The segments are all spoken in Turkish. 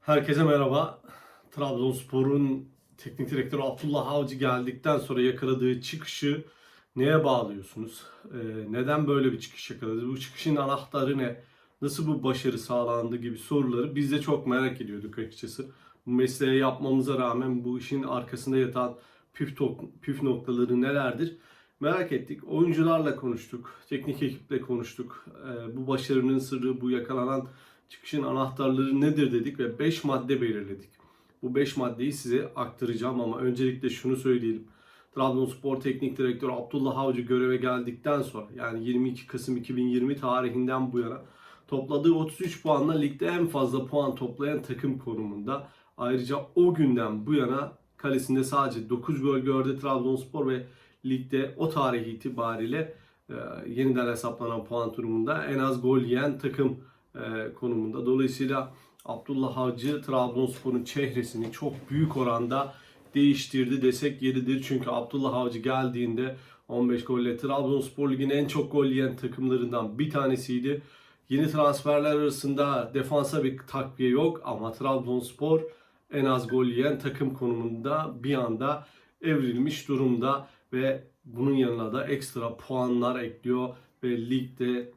Herkese merhaba. Trabzonspor'un teknik direktörü Abdullah Avcı geldikten sonra yakaladığı çıkışı neye bağlıyorsunuz? Ee, neden böyle bir çıkış yakaladı? Bu çıkışın anahtarı ne? Nasıl bu başarı sağlandı gibi soruları biz de çok merak ediyorduk açıkçası. Bu mesleği yapmamıza rağmen bu işin arkasında yatan püf, tok- püf noktaları nelerdir? Merak ettik. Oyuncularla konuştuk. Teknik ekiple konuştuk. Ee, bu başarının sırrı, bu yakalanan çıkışın anahtarları nedir dedik ve 5 madde belirledik. Bu 5 maddeyi size aktaracağım ama öncelikle şunu söyleyelim. Trabzonspor Teknik Direktörü Abdullah Avcı göreve geldikten sonra yani 22 Kasım 2020 tarihinden bu yana topladığı 33 puanla ligde en fazla puan toplayan takım konumunda. Ayrıca o günden bu yana kalesinde sadece 9 gol gördü Trabzonspor ve ligde o tarih itibariyle e, yeniden hesaplanan puan durumunda en az gol yiyen takım e, konumunda. Dolayısıyla Abdullah Avcı Trabzonspor'un çehresini çok büyük oranda değiştirdi desek yeridir. Çünkü Abdullah Avcı geldiğinde 15 golle Trabzonspor Ligi'nin en çok gol yiyen takımlarından bir tanesiydi. Yeni transferler arasında defansa bir takviye yok ama Trabzonspor en az gol yiyen takım konumunda bir anda evrilmiş durumda ve bunun yanına da ekstra puanlar ekliyor ve ligde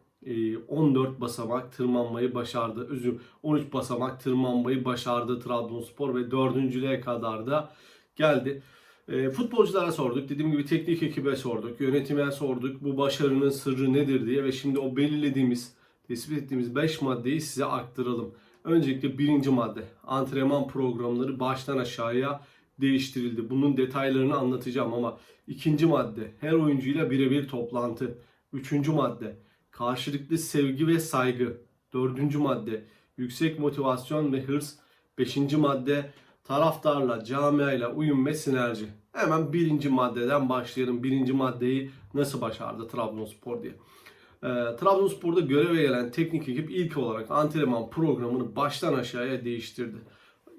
14 basamak tırmanmayı başardı. Özür 13 basamak tırmanmayı başardı Trabzonspor ve dördüncülüğe kadar da geldi. E, futbolculara sorduk. Dediğim gibi teknik ekibe sorduk. Yönetime sorduk. Bu başarının sırrı nedir diye ve şimdi o belirlediğimiz, tespit ettiğimiz 5 maddeyi size aktaralım. Öncelikle birinci madde. Antrenman programları baştan aşağıya değiştirildi. Bunun detaylarını anlatacağım ama ikinci madde. Her oyuncuyla birebir toplantı. Üçüncü madde. Karşılıklı sevgi ve saygı. Dördüncü madde. Yüksek motivasyon ve hırs. Beşinci madde. Taraftarla, camiayla uyum ve sinerji. Hemen birinci maddeden başlayalım. Birinci maddeyi nasıl başardı Trabzonspor diye. Ee, Trabzonspor'da göreve gelen teknik ekip ilk olarak antrenman programını baştan aşağıya değiştirdi.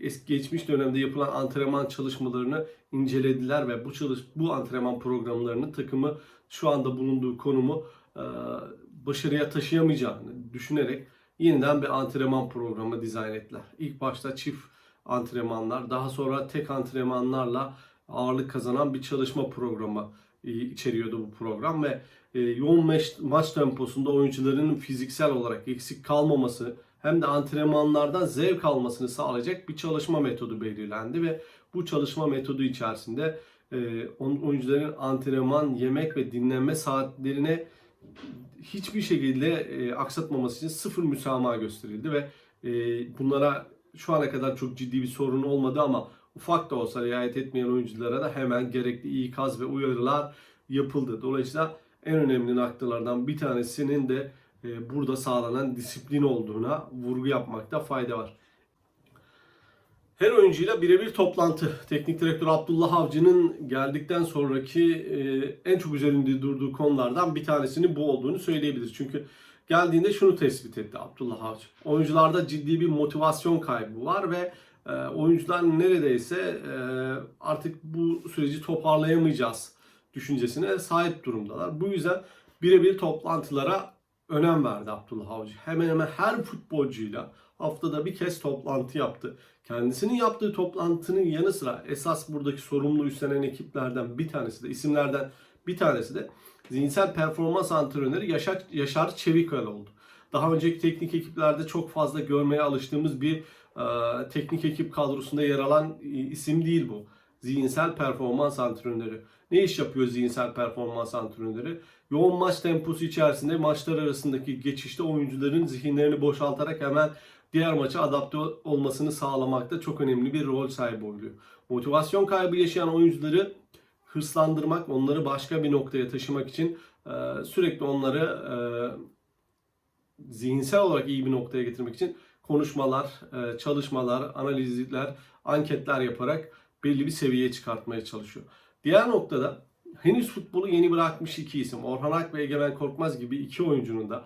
Eski geçmiş dönemde yapılan antrenman çalışmalarını incelediler ve bu çalış bu antrenman programlarını takımı şu anda bulunduğu konumu e, başarıya taşıyamayacağını düşünerek yeniden bir antrenman programı dizayn ettiler. İlk başta çift antrenmanlar, daha sonra tek antrenmanlarla ağırlık kazanan bir çalışma programı e, içeriyordu bu program ve e, yoğun maç, maç temposunda oyuncuların fiziksel olarak eksik kalmaması hem de antrenmanlardan zevk almasını sağlayacak bir çalışma metodu belirlendi ve bu çalışma metodu içerisinde e, oyuncuların antrenman, yemek ve dinlenme saatlerine hiçbir şekilde e, aksatmaması için sıfır müsamaha gösterildi ve e, bunlara şu ana kadar çok ciddi bir sorun olmadı ama ufak da olsa riayet etmeyen oyunculara da hemen gerekli ikaz ve uyarılar yapıldı. Dolayısıyla en önemli noktalardan bir tanesinin de e, burada sağlanan disiplin olduğuna vurgu yapmakta fayda var. Her oyuncuyla birebir toplantı. Teknik direktör Abdullah Avcı'nın geldikten sonraki e, en çok üzerinde durduğu konulardan bir tanesinin bu olduğunu söyleyebiliriz. Çünkü geldiğinde şunu tespit etti Abdullah Avcı. Oyuncularda ciddi bir motivasyon kaybı var ve e, oyuncular neredeyse e, artık bu süreci toparlayamayacağız düşüncesine sahip durumdalar. Bu yüzden birebir toplantılara önem verdi Abdullah Avcı. Hemen hemen her futbolcuyla haftada bir kez toplantı yaptı. Kendisinin yaptığı toplantının yanı sıra esas buradaki sorumlu üstlenen ekiplerden bir tanesi de isimlerden bir tanesi de zihinsel performans antrenörü Yaşar, Yaşar Çeviköl oldu. Daha önceki teknik ekiplerde çok fazla görmeye alıştığımız bir e, teknik ekip kadrosunda yer alan e, isim değil bu. Zihinsel performans antrenörü. Ne iş yapıyor zihinsel performans antrenörü? Yoğun maç temposu içerisinde maçlar arasındaki geçişte oyuncuların zihinlerini boşaltarak hemen diğer maça adapte olmasını sağlamakta çok önemli bir rol sahibi oluyor. Motivasyon kaybı yaşayan oyuncuları hırslandırmak, onları başka bir noktaya taşımak için e, sürekli onları e, zihinsel olarak iyi bir noktaya getirmek için konuşmalar, e, çalışmalar, analizler, anketler yaparak belli bir seviyeye çıkartmaya çalışıyor. Diğer noktada henüz futbolu yeni bırakmış iki isim Orhan Ak ve Egemen Korkmaz gibi iki oyuncunun da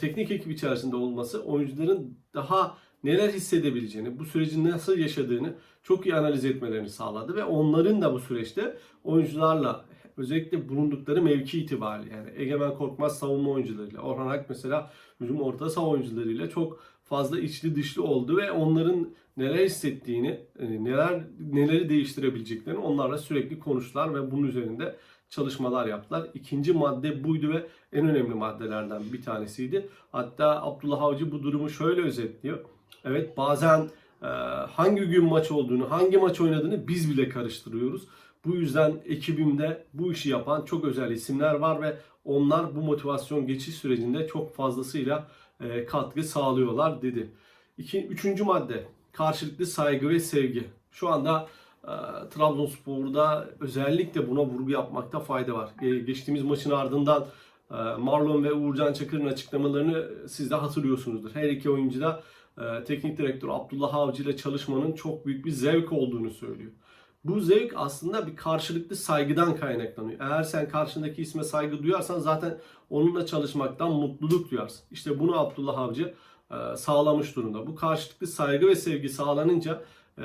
teknik ekip içerisinde olması oyuncuların daha neler hissedebileceğini, bu süreci nasıl yaşadığını çok iyi analiz etmelerini sağladı ve onların da bu süreçte oyuncularla özellikle bulundukları mevki itibariyle yani Egemen Korkmaz savunma oyuncularıyla, Orhan Ak mesela hücum orta saha oyuncularıyla çok fazla içli dışlı oldu ve onların neler hissettiğini, e, neler neleri değiştirebileceklerini onlarla sürekli konuştular ve bunun üzerinde çalışmalar yaptılar. İkinci madde buydu ve en önemli maddelerden bir tanesiydi. Hatta Abdullah Avcı bu durumu şöyle özetliyor. Evet bazen e, hangi gün maç olduğunu, hangi maç oynadığını biz bile karıştırıyoruz. Bu yüzden ekibimde bu işi yapan çok özel isimler var ve onlar bu motivasyon geçiş sürecinde çok fazlasıyla e, katkı sağlıyorlar dedi. İki, üçüncü madde karşılıklı saygı ve sevgi. Şu anda e, Trabzonspor'da özellikle buna vurgu yapmakta fayda var. E, geçtiğimiz maçın ardından e, Marlon ve Uğurcan Çakır'ın açıklamalarını siz de hatırlıyorsunuzdur. Her iki oyuncu da e, teknik direktör Abdullah Avcı ile çalışmanın çok büyük bir zevk olduğunu söylüyor. Bu zevk aslında bir karşılıklı saygıdan kaynaklanıyor. Eğer sen karşındaki isme saygı duyarsan zaten onunla çalışmaktan mutluluk duyarsın. İşte bunu Abdullah Avcı e, sağlamış durumda. Bu karşılıklı saygı ve sevgi sağlanınca e,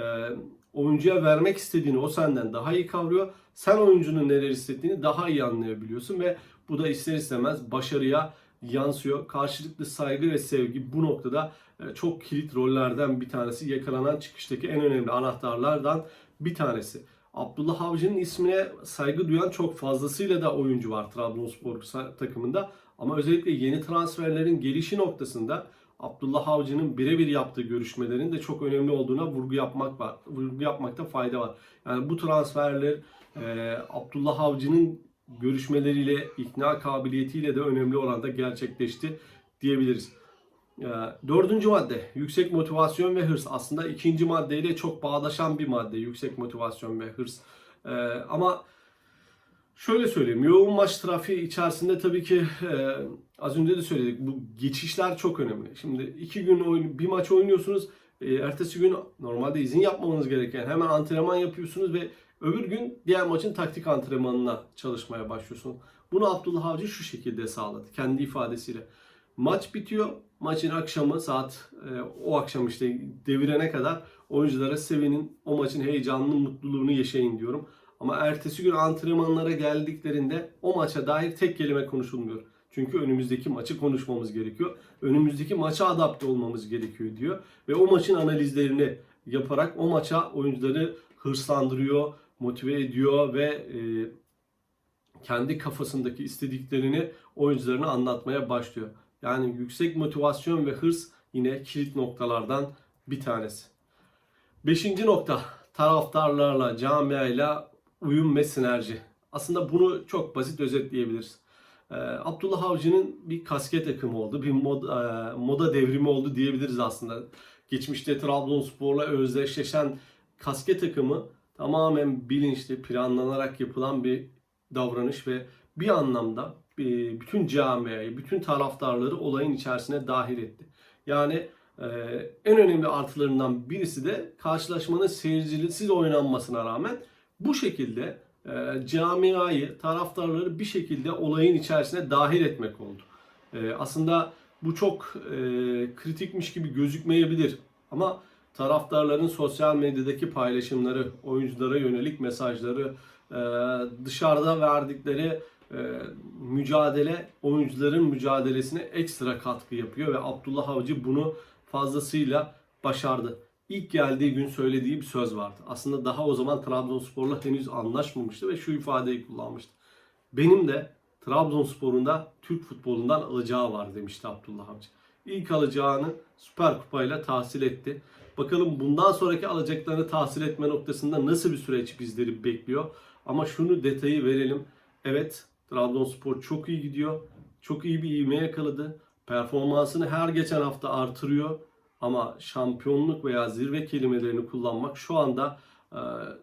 oyuncuya vermek istediğini o senden daha iyi kavruyor. Sen oyuncunun neler hissettiğini daha iyi anlayabiliyorsun ve bu da ister istemez başarıya yansıyor. Karşılıklı saygı ve sevgi bu noktada e, çok kilit rollerden bir tanesi. Yakalanan çıkıştaki en önemli anahtarlardan bir tanesi. Abdullah Avcı'nın ismine saygı duyan çok fazlasıyla da oyuncu var Trabzonspor takımında. Ama özellikle yeni transferlerin gelişi noktasında Abdullah Avcı'nın birebir yaptığı görüşmelerin de çok önemli olduğuna vurgu yapmak var. Vurgu yapmakta fayda var. Yani bu transferler e, Abdullah Avcı'nın görüşmeleriyle, ikna kabiliyetiyle de önemli oranda gerçekleşti diyebiliriz. E, dördüncü madde yüksek motivasyon ve hırs. Aslında ikinci maddeyle çok bağdaşan bir madde yüksek motivasyon ve hırs. E, ama Şöyle söyleyeyim. Yoğun maç trafiği içerisinde tabii ki e, az önce de söyledik. Bu geçişler çok önemli. Şimdi iki gün oyun, bir maç oynuyorsunuz. E, ertesi gün normalde izin yapmamanız gereken hemen antrenman yapıyorsunuz ve öbür gün diğer maçın taktik antrenmanına çalışmaya başlıyorsunuz. Bunu Abdullah Avcı şu şekilde sağladı. Kendi ifadesiyle. Maç bitiyor. Maçın akşamı saat e, o akşam işte devirene kadar oyunculara sevinin. O maçın heyecanını, mutluluğunu yaşayın diyorum. Ama ertesi gün antrenmanlara geldiklerinde o maça dair tek kelime konuşulmuyor. Çünkü önümüzdeki maçı konuşmamız gerekiyor. Önümüzdeki maça adapte olmamız gerekiyor diyor. Ve o maçın analizlerini yaparak o maça oyuncuları hırslandırıyor, motive ediyor ve e, kendi kafasındaki istediklerini oyuncularına anlatmaya başlıyor. Yani yüksek motivasyon ve hırs yine kilit noktalardan bir tanesi. Beşinci nokta taraftarlarla, camiayla uyum ve sinerji. Aslında bunu çok basit özetleyebiliriz. Ee, Abdullah Avcı'nın bir kasket akımı oldu, bir mod, e, moda devrimi oldu diyebiliriz aslında. Geçmişte Trabzonspor'la özdeşleşen kasket akımı tamamen bilinçli, planlanarak yapılan bir davranış ve bir anlamda bütün camiayı, bütün taraftarları olayın içerisine dahil etti. Yani e, en önemli artılarından birisi de karşılaşmanın seyircisiz oynanmasına rağmen bu şekilde e, camiayı, taraftarları bir şekilde olayın içerisine dahil etmek oldu. E, aslında bu çok e, kritikmiş gibi gözükmeyebilir ama taraftarların sosyal medyadaki paylaşımları, oyunculara yönelik mesajları, e, dışarıda verdikleri e, mücadele oyuncuların mücadelesine ekstra katkı yapıyor ve Abdullah Avcı bunu fazlasıyla başardı ilk geldiği gün söylediği bir söz vardı. Aslında daha o zaman Trabzonspor'la henüz anlaşmamıştı ve şu ifadeyi kullanmıştı. Benim de Trabzonspor'un da Türk futbolundan alacağı var demişti Abdullah Avcı. İlk alacağını Süper Kupa ile tahsil etti. Bakalım bundan sonraki alacaklarını tahsil etme noktasında nasıl bir süreç bizleri bekliyor. Ama şunu detayı verelim. Evet Trabzonspor çok iyi gidiyor. Çok iyi bir ivme yakaladı. Performansını her geçen hafta artırıyor. Ama şampiyonluk veya zirve kelimelerini kullanmak şu anda e,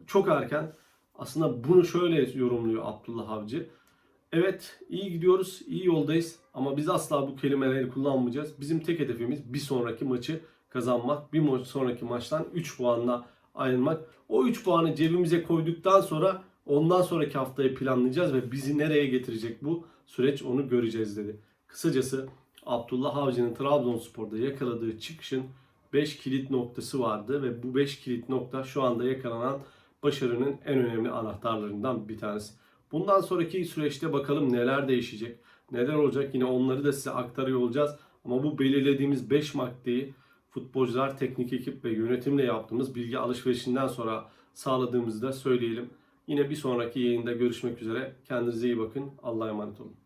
çok erken. Aslında bunu şöyle yorumluyor Abdullah Avcı. Evet iyi gidiyoruz, iyi yoldayız ama biz asla bu kelimeleri kullanmayacağız. Bizim tek hedefimiz bir sonraki maçı kazanmak. Bir sonraki maçtan 3 puanla ayrılmak. O 3 puanı cebimize koyduktan sonra ondan sonraki haftayı planlayacağız ve bizi nereye getirecek bu süreç onu göreceğiz dedi. Kısacası Abdullah Avcı'nın Trabzonspor'da yakaladığı çıkışın 5 kilit noktası vardı ve bu 5 kilit nokta şu anda yakalanan başarının en önemli anahtarlarından bir tanesi. Bundan sonraki süreçte bakalım neler değişecek, neler olacak yine onları da size aktarıyor olacağız. Ama bu belirlediğimiz 5 maddeyi futbolcular, teknik ekip ve yönetimle yaptığımız bilgi alışverişinden sonra sağladığımızı da söyleyelim. Yine bir sonraki yayında görüşmek üzere. Kendinize iyi bakın. Allah'a emanet olun.